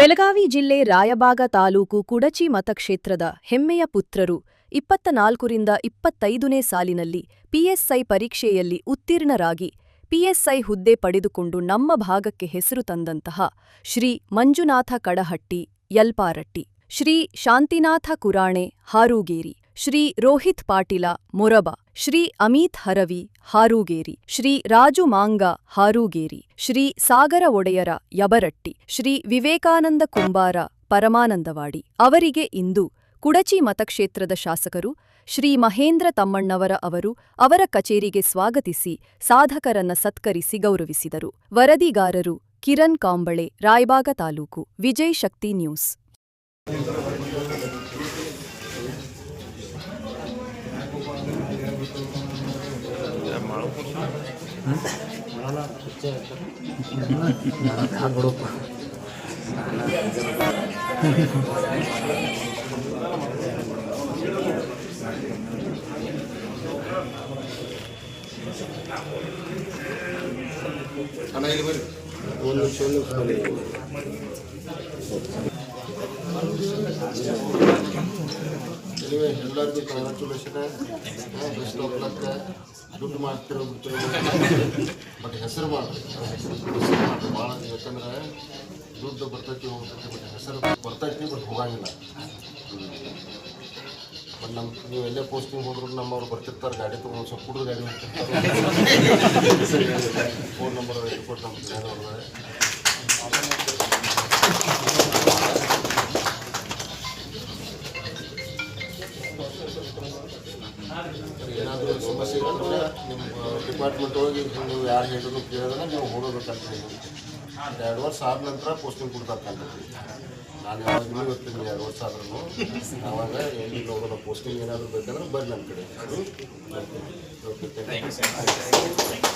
ಬೆಳಗಾವಿ ಜಿಲ್ಲೆ ರಾಯಬಾಗ ತಾಲೂಕು ಕುಡಚಿ ಮತಕ್ಷೇತ್ರದ ಹೆಮ್ಮೆಯ ಪುತ್ರರು ಇಪ್ಪತ್ತ ನಾಲ್ಕರಿಂದ ಇಪ್ಪತ್ತೈದನೇ ಸಾಲಿನಲ್ಲಿ ಪಿಎಸ್ಐ ಪರೀಕ್ಷೆಯಲ್ಲಿ ಉತ್ತೀರ್ಣರಾಗಿ ಪಿಎಸ್ಐ ಹುದ್ದೆ ಪಡೆದುಕೊಂಡು ನಮ್ಮ ಭಾಗಕ್ಕೆ ಹೆಸರು ತಂದಂತಹ ಶ್ರೀ ಮಂಜುನಾಥ ಕಡಹಟ್ಟಿ, ಯಲ್ಪಾರಟ್ಟಿ, ಶ್ರೀ ಶಾಂತಿನಾಥ ಕುರಾಣೆ, ಹಾರೂಗೇರಿ. ಶ್ರೀ ರೋಹಿತ್ ಪಾಟೀಲ ಮೊರಬ, ಶ್ರೀ ಅಮಿತ್ ಹರವಿ ಹಾರೂಗೇರಿ, ಶ್ರೀ ರಾಜು ಮಾಂಗ ಹಾರೂಗೇರಿ, ಶ್ರೀ ಸಾಗರ ಒಡೆಯರ ಯಬರಟ್ಟಿ, ಶ್ರೀ ವಿವೇಕಾನಂದ ಕುಂಬಾರ ಪರಮಾನಂದವಾಡಿ. ಅವರಿಗೆ ಇಂದು ಕುಡಚಿ ಮತಕ್ಷೇತ್ರದ ಶಾಸಕರು ಶ್ರೀ ಮಹೇಂದ್ರ ತಮ್ಮಣ್ಣವರ ಅವರು ಅವರ ಕಚೇರಿಗೆ ಸ್ವಾಗತಿಸಿ ಸಾಧಕರನ್ನ ಸತ್ಕರಿಸಿ ಗೌರವಿಸಿದರು. ವರದಿಗಾರರು ಕಿರಣ್ ಕಾಂಬಳೆ, ರಾಯಬಾಗ ತಾಲೂಕು, ವಿಜಯ್ ಶಕ್ತಿ ನ್ಯೂಸ್. ಅಣ್ಣ ಇಲ್ಲಿ ಬರ್ರಿ ಒಂದು ನಿಮಿಷ ಒಂದು ನಿಮಿಷ ಎನಿವೆ ಎಲ್ಲರಿಗೂ ಕಂಗ್ರ್ಯಾಚುಲೇಷನ್ ಬೆಸ್ಟ್ ಆಫ್ ಲಕ್ ದುಡ್ಡು ಮಾಡ್ತಿರೋ ಬಿಡ್ತಿರೋ ಬಟ್ ಹೆಸರು ಮಾಡ್ರಿ ಹೆಸರು ಮಾಡ್ರಿ ಭಾಳ ಯಾಕಂದ್ರೆ ದುಡ್ಡು ಬರ್ತೈತಿ ಹೋಗ್ತೈತಿ ಬಟ್ ಹೆಸರು ಬರ್ತೈತಿ ಬಟ್ ಹೋಗಂಗಿಲ್ಲ ಬಟ್ ನಮ್ಮ ನೀವು ಎಲ್ಲೇ ಪೋಸ್ಟಿಂಗ್ ಹೋದ್ರು ನಮ್ಮವ್ರು ಬರ್ತಿರ್ತಾರೆ ಗಾಡಿ ತೊಗೊಂಡು ಸ್ವಲ್ಪ ಕುಡಿದು ಗಾಡಿ ಹೋಗ್ತಿರ್ತಾರೆ ಫೋನ್ ನಂಬರ್ ಕೊಟ್ಟು ನಮ್ಮ ಅವ್ರದ್ದು ಏನಾದರೂ ಸಮಸ್ಯೆ ನಿಮ್ಮ ಡಿಪಾರ್ಟ್ಮೆಂಟ್ ಹೋಗಿ ನೀವು ಯಾರು ಹೇಳಿದ್ರು ಕೇಳಿದ್ರೆ ನೀವು ಹೋಗಬೇಕಂತ ಎರಡು ವರ್ಷ ಆದ ನಂತರ ಪೋಸ್ಟಿಂಗ್ ಕೊಡ್ತಾರೆ ನಾನು ಯಾವಾಗ ಇರ್ತೀನಿ ಎರಡು ವರ್ಷ ಆದ್ರೂ ಅವಾಗ ಎಲ್ಲಿ ಹೋಗೋದ ಪೋಸ್ಟಿಂಗ್ ಏನಾದರೂ ಬೇಕಂದ್ರೆ ಬರ್ರಿ ನಮ್ಮ ಕಡೆ ಓಕೆ ಥ್ಯಾಂಕ್ ಯು